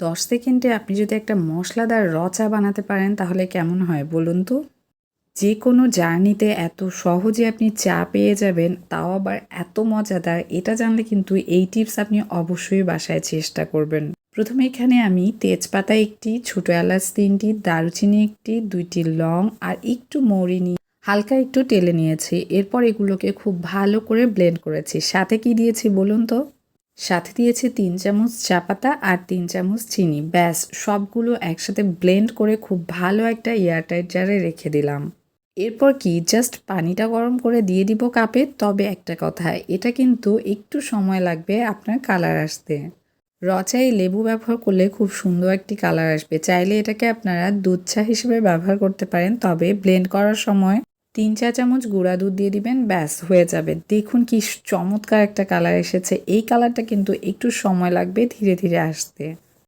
দশ সেকেন্ডে আপনি যদি একটা মশলাদার র চা বানাতে পারেন, তাহলে কেমন হয় বলুন তো? যে কোনো জার্নিতে এত সহজে আপনি চা পেয়ে যাবেন, তাও আবার এত মজাদার, এটা জানলে কিন্তু এই টিপস আপনি অবশ্যই বাসায় চেষ্টা করবেন। প্রথমে এখানে আমি তেজপাতা একটি, ছোটো এলাচ তিনটি, দারুচিনি একটি, দুইটি লং আর একটু মৌরি নিয়ে হালকা একটু টেলে নিয়েছি। এরপর এগুলোকে খুব ভালো করে ব্লেন্ড করেছি। সাথে কি দিয়েছি বলুন তো? সাথে দিয়েছি তিন চামচ চা পাতা আর তিন চামচ চিনি। ব্যাস, সবগুলো একসাথে ব্লেন্ড করে খুব ভালো একটা এয়ারটাইট জারে রেখে দিলাম। এরপর কি জাস্ট পানিটা গরম করে দিয়ে দিব কাপে। তবে একটা কথা, এটা কিন্তু একটু সময় লাগবে আপনার কালার আসতে। রচাই লেবু ব্যবহার করলে খুব সুন্দর একটি কালার আসবে। চাইলে এটাকে আপনারা দুধ চা হিসেবে ব্যবহার করতে পারেন, তবে ব্লেন্ড করার সময় তিন চা চামচ গুঁড়া দুধ দিয়ে দিবেন, ব্যাস, হয়ে যাবে। দেখুন কি চমৎকার একটা কালার এসেছে। এই কালারটা কিন্তু একটু সময় লাগবে ধীরে ধীরে আসতে।